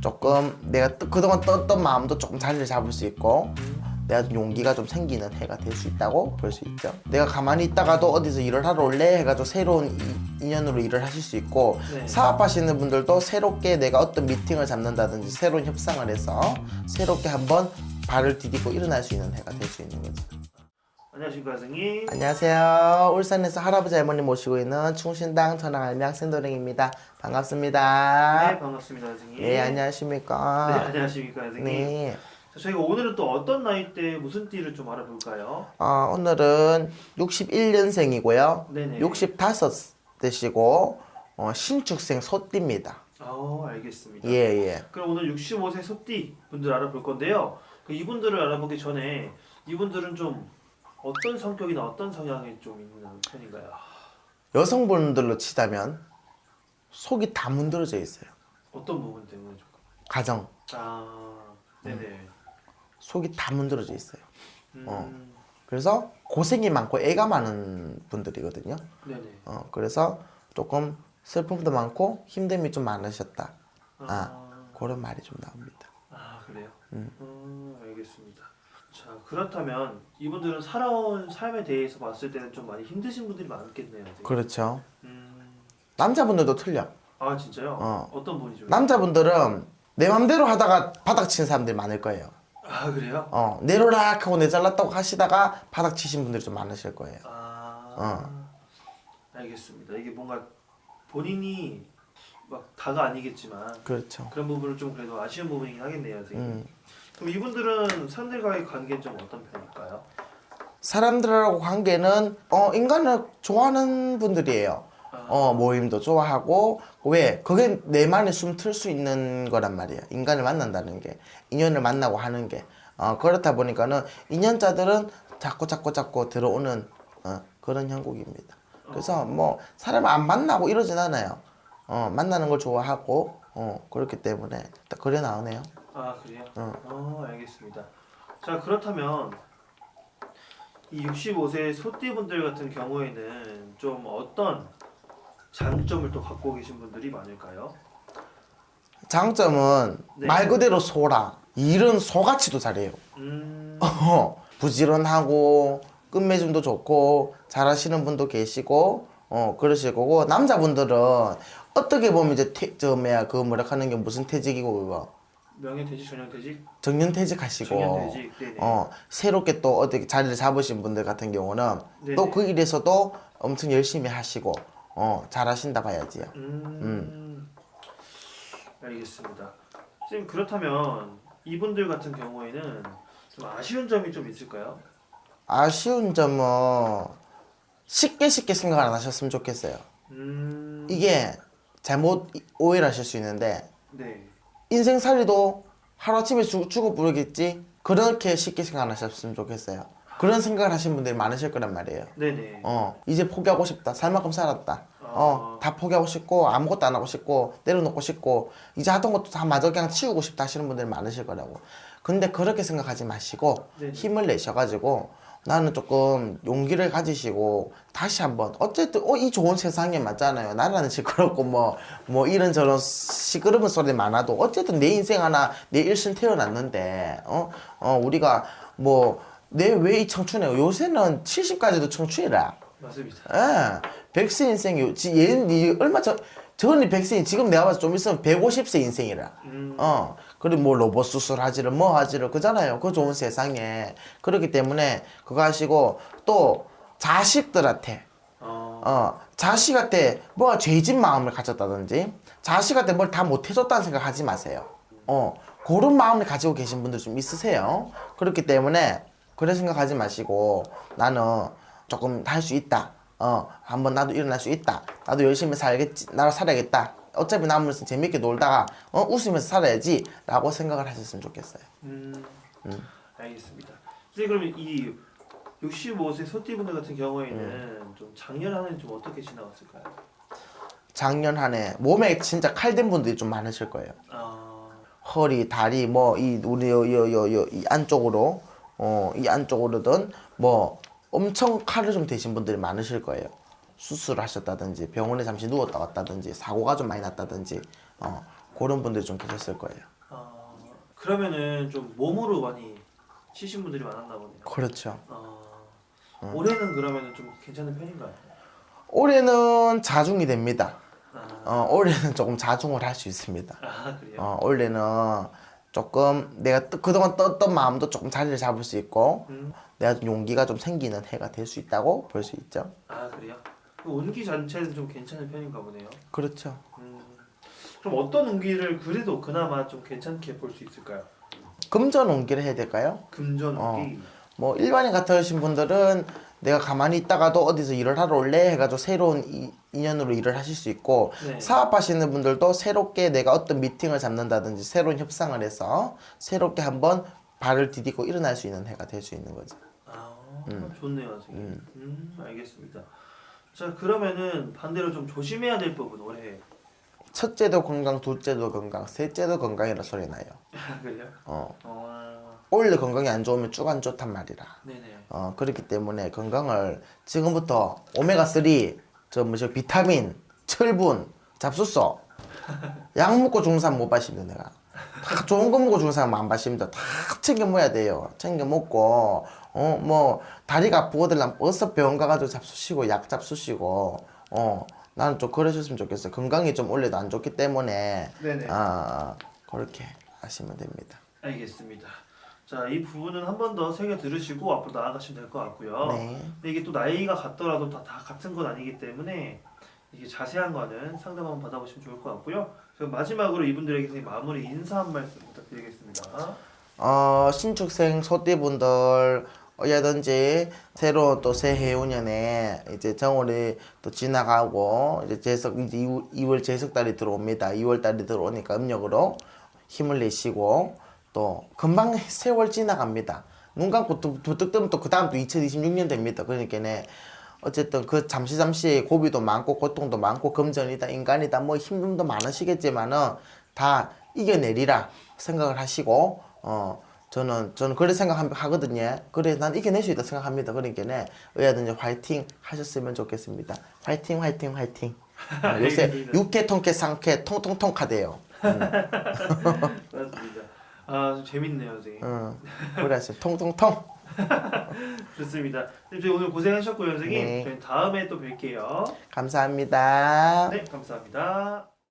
조금 내가 뜨- 그동안 떴던 마음도 조금 자리를 잡을 수 있고 내가 좀 용기가 좀 생기는 해가 될 수 있다고 볼 수 있죠. 내가 가만히 있다가도 어디서 일을 하러 올래 해가지고 새로운 이- 인연으로 일을 하실 수 있고 네. 사업하시는 분들도 새롭게 내가 어떤 미팅을 잡는다든지 새로운 협상을 해서 새롭게 한번 발을 디디고 일어날 수 있는 해가 될 수 있는 거죠. 안녕하십니까 선생님. 안녕하세요. 울산에서 할아버지 할머니 모시고 있는 충신당 전황알미 학생도령입니다. 반갑습니다. 네 반갑습니다 선생님. 네, 안녕하십니까. 네 안녕하십니까 선생님. 네. 자, 저희가 오늘은 또 어떤 나이 때 무슨 띠를 좀 알아볼까요? 어, 오늘은 61년생이고요. 네네. 65 되시고 어, 신축생 소띠입니다. 아 알겠습니다. 예, 예. 그럼 오늘 65세 소띠 분들 알아볼 건데요. 그 이분들을 알아보기 전에 이분들은 좀 어떤 성격이나 어떤 성향이 좀 있는 편인가요? 여성분들로 치자면 속이 다 문드러져 있어요. 어떤 부분 때문에 좀? 가정. 아 네네. 속이 다 문드러져 있어요. 음, 어. 그래서 고생이 많고 애가 많은 분들이거든요. 네네. 어, 그래서 조금 슬픔도 많고 힘듦이 좀 많으셨다. 아, 그런 말이 좀 나옵니다. 아 그래요? 음. 음, 알겠습니다. 자 그렇다면 이분들은 살아온 삶에 대해서 봤을 때는 좀 많이 힘드신 분들이 많겠네요. 되게. 그렇죠. 음, 남자분들도 틀려. 아 진짜요? 어. 어떤 분이죠? 남자분들은 내 맘대로 하다가 바닥 치는 사람들이 많을 거예요. 아 그래요? 어, 내로락 하고 내 잘났다고 하시다가 바닥 치신 분들이 좀 많으실 거예요. 아 어. 알겠습니다. 이게 뭔가 본인이 막 다가 아니겠지만 그렇죠. 그런 부분을 좀 그래도 아쉬운 부분이긴 하겠네요, 선생님. 음. 그럼 이분들은 사람들과의 관계는 좀 어떤 편일까요? 사람들하고 관계는 어, 인간을 좋아하는 분들이에요. 아, 어, 모임도 좋아하고 왜? 그게 내만의 숨 틀 수 있는 거란 말이에요. 인간을 만난다는 게 인연을 만나고 하는 게 어, 그렇다 보니까는 인연자들은 자꾸 자꾸 자꾸 들어오는 어, 그런 형국입니다. 그래서 뭐 사람을 안 만나고 이러진 않아요. 어, 만나는 걸 좋아하고 어, 그렇기 때문에 딱 그래 나오네요. 아 그래요? 어. 어, 알겠습니다. 자 그렇다면 이 65세 소띠분들 같은 경우에는 좀 어떤 장점을 또 갖고 계신 분들이 많을까요? 장점은 네. 말 그대로 소라. 일은 소같이도 잘해요. 음, 어, 부지런하고 끝맺음도 좋고 잘하시는 분도 계시고 어 그러실 거고 남자분들은 어떻게 보면 이제 퇴, 저 뭐야 그 뭐라 하는 게 무슨 퇴직이고 그거 명예퇴직, 전형퇴직, 정년퇴직 하시고 정년퇴직, 네네. 어 새롭게 또 어떻게 자리를 잡으신 분들 같은 경우는 네네. 또 그 일에서도 엄청 열심히 하시고 어 잘하신다 봐야지요. 음, 알겠습니다. 선생님 그렇다면 이분들 같은 경우에는 좀 아쉬운 점이 좀 있을까요? 아쉬운 점은 쉽게 쉽게 생각 안 하셨으면 좋겠어요. 음, 이게 잘못 오해를 하실 수 있는데 네. 인생살이도 하루아침에 죽, 죽어 부르겠지? 그렇게 쉽게 생각 안 하셨으면 좋겠어요. 그런 생각을 하시는 분들이 많으실 거란 말이에요. 네네. 어 이제 포기하고 싶다. 살 만큼 살았다. 어 다 포기하고 싶고 아무것도 안 하고 싶고 내려놓고 싶고 이제 하던 것도 다 마저 그냥 치우고 싶다 하시는 분들이 많으실 거라고. 근데 그렇게 생각하지 마시고 네네. 힘을 내셔가지고 나는 조금 용기를 가지시고 다시 한번 어쨌든 어 이 좋은 세상에 맞잖아요. 나라는 시끄럽고 뭐뭐 이런저런 시끄러운 소리 많아도 어쨌든 내 인생 하나 내 일생 태어났는데 어? 어 우리가 뭐 내 왜 이 청춘에 요새는 70까지도 청춘이라. 맞습니다. 예. 백세 인생이 지- 얘는 이 얼마 전 저는 백세 지금 내가 봐서 좀 있으면 150세 인생이라. 음, 어 그리고 뭐 로봇 수술하지를 뭐 하지를 그잖아요. 그 좋은 세상에. 그렇기 때문에 그거 하시고 또 자식들한테 어, 어 자식한테 뭐가 죄진 마음을 가졌다든지 자식한테 뭘 다 못해줬다는 생각 하지 마세요. 어 그런 마음을 가지고 계신 분들 좀 있으세요. 그렇기 때문에 그런 생각하지 마시고 나는 조금 할 수 있다. 어 한번 나도 일어날 수 있다. 나도 열심히 살겠지 나도 살아야겠다 어차피 남으면서 재밌게 놀다가 어 웃으면서 살아야지 라고 생각을 하셨으면 좋겠어요 음, 알겠습니다. 선생님 그러면 이 65세 소띠분들 같은 경우에는 음. 좀 작년 한 해는 좀 어떻게 지나갔을까요? 작년 한 해 몸에 진짜 칼된 분들이 좀 많으실 거예요 아, 허리, 다리, 뭐 이 우리 요요요이 안쪽으로 어 이 안쪽으로든 뭐 엄청 칼을 좀 대신 분들이 많으실 거예요. 수술을 하셨다든지 병원에 잠시 누웠다 왔다든지 사고가 좀 많이 났다든지 어 그런 분들이 좀 계셨을 거예요. 아, 그러면은 좀 몸으로 많이 치신 분들이 많았나 보네요. 그렇죠. 아, 음. 올해는 그러면은 좀 괜찮은 편인가요? 올해는 자중이 됩니다. 아, 어, 올해는 조금 자중을 할 수 있습니다. 아 그래요? 어, 올해는 조금 내가 뜨- 그동안 떴던 마음도 조금 자리를 잡을 수 있고 음, 내가 좀 용기가 좀 생기는 해가 될 수 있다고 볼 수 있죠. 아 그래요? 그 운기 자체는 좀 괜찮은 편인가 보네요. 그렇죠. 음, 그럼 어떤 운기를 그래도 그나마 좀 괜찮게 볼 수 있을까요? 금전 운기를 해야 될까요? 금전 어. 운기. 뭐 일반인 같으신 분들은 내가 가만히 있다가도 어디서 일을 하러 올래 해가지고 새로운 이, 인연으로 일을 하실 수 있고 네. 사업하시는 분들도 새롭게 내가 어떤 미팅을 잡는다든지 새로운 협상을 해서 새롭게 한번 발을 디디고 일어날 수 있는 해가 될 수 있는 거죠. 아, 음. 좋네요, 선생님. 음. 알겠습니다. 자, 그러면은 반대로 좀 조심해야 될 부분 올해. 첫째도 건강, 둘째도 건강, 셋째도 건강이라 소리 나요. 아, 그래요? 어. 어, 원래 건강이 안 좋으면 쭉 안 좋단 말이라. 네네. 어, 그렇기 때문에 건강을 지금부터 오메가 3, 저 뭐죠, 비타민, 철분, 잡수소, 약 먹고 사람 못 마십니다, 내가. 다 좋은 거 먹고 사람 안 마십니다. 다 챙겨 먹어야 돼요. 챙겨 먹고, 어, 뭐, 다리가 아프거든, 어서 병원 가가지고 잡수시고, 약 잡수시고, 어, 나는 좀 그러셨으면 좋겠어요. 건강이 좀 원래도 안 좋기 때문에, 네네. 아, 그렇게 하시면 됩니다. 알겠습니다. 자, 이 부분은 한 번 더 새겨 들으시고 앞으로 나아가시면 될 것 같고요. 네. 근데 이게 또 나이가 같더라도 다, 다 같은 건 아니기 때문에 이게 자세한 거는 상담 한번 받아보시면 좋을 것 같고요. 그럼 마지막으로 이분들에게 선생님 마무리 인사 한 말씀 부탁드리겠습니다. 어, 신축생 소띠분들 어야든지 새로운 또 새해 운년에 이제 정월이 또 지나가고 이제 제석 이제 2월 제석 달이 들어옵니다. 2월 달이 들어오니까 음력으로 힘을 내시고 또 금방 세월 지나갑니다. 눈 감고 또 부뜩 뜨면 또 그 다음 또 2026년 됩니다. 그러니까 네 어쨌든 그 잠시 잠시 고비도 많고 고통도 많고 금전이다 인간이다 뭐 힘듦도 많으시겠지만은 다 이겨내리라 생각을 하시고 어 저는 저는 그래 생각하거든요. 그래 난 이겨낼 수 있다 생각합니다. 그러니까네 의하든지 화이팅 하셨으면 좋겠습니다. 화이팅 화이팅 화이팅. 어, 요새. 육회 통쾌 상쾌 통통통 카대요. 맞습니다. 아, 좀 재밌네요, 선생님. 응. 그래서 통통통. 좋습니다. 선생님, 오늘 고생하셨고요, 선생님. 네. 저희 다음에 또 뵐게요. 감사합니다. 네, 감사합니다.